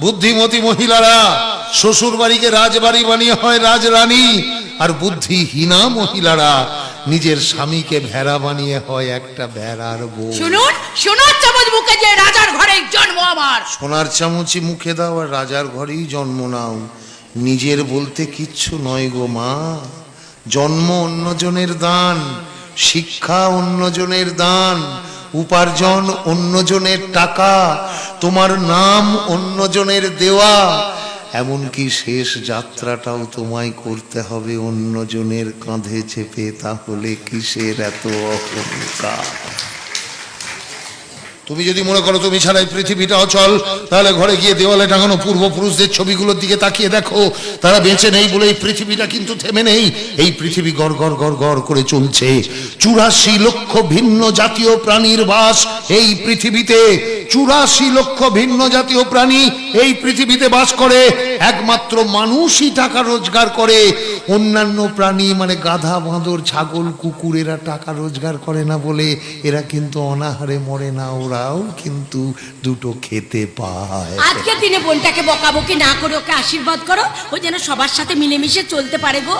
বুদ্ধিমতী মহিলারা শ্বশুর বাড়িকে রাজবাড়ি বানিয়ে হয় রাজরানী আর বুদ্ধিহীনা মহিলারা নিজের স্বামীকে ভেড়া বানিয়ে হয় একটা ভেড়ার বউ। শুনুন সোনার চামচ মুখে যে রাজার ঘরে জন্ম আমার। সোনার চামচি মুখে দাও আর রাজার ঘরেই জন্ম নাও। নিজের বলতে কিচ্ছু নয় গো মা। জন্ম অন্যজনের দান শিক্ষা অন্যজনের দান উপার্জন অন্যজনের টাকা, তোমার নাম অন্যজনের দেওয়া, এমনকি শেষ যাত্রাটাও তোমায় করতে হবে অন্যজনের কাঁধে চেপে, তাহলে কিসের এত অহংকার? তুমি যদি মনে করো তুমি ছাড়া এই পৃথিবীটা অচল তাহলে ঘরে গিয়ে দেওয়ালে টাঙানো পূর্বপুরুষদের ছবিগুলোর দিকে তাকিয়ে দেখো। তারা বেঁচে নেই বলে এই পৃথিবীটা কিন্তু থেমে নেই। এই পৃথিবী গড় গড় গড় গড় করে চলছে। চুরাশি লক্ষ ভিন্ন জাতীয় প্রাণীর বাস এই পৃথিবীতে। চুরাশি লক্ষ ভিন্ন জাতীয় প্রাণী এই পৃথিবীতে বাস করে। একমাত্র মানুষই টাকা রোজগার করে। অন্যান্য প্রাণী মানে গাধা, বাঁদর, ছাগল, কুকুর, এরা টাকা রোজগার করে না বলে এরা কিন্তু অনাহারে মরে না, ওরাও কিন্তু দুটো খেতে পায়। আজকে দিনে বোনটাকে বকাবকি না করে ওকে আশীর্বাদ করো, ও যেন সবার সাথে মিলেমিশে চলতে পারে গো।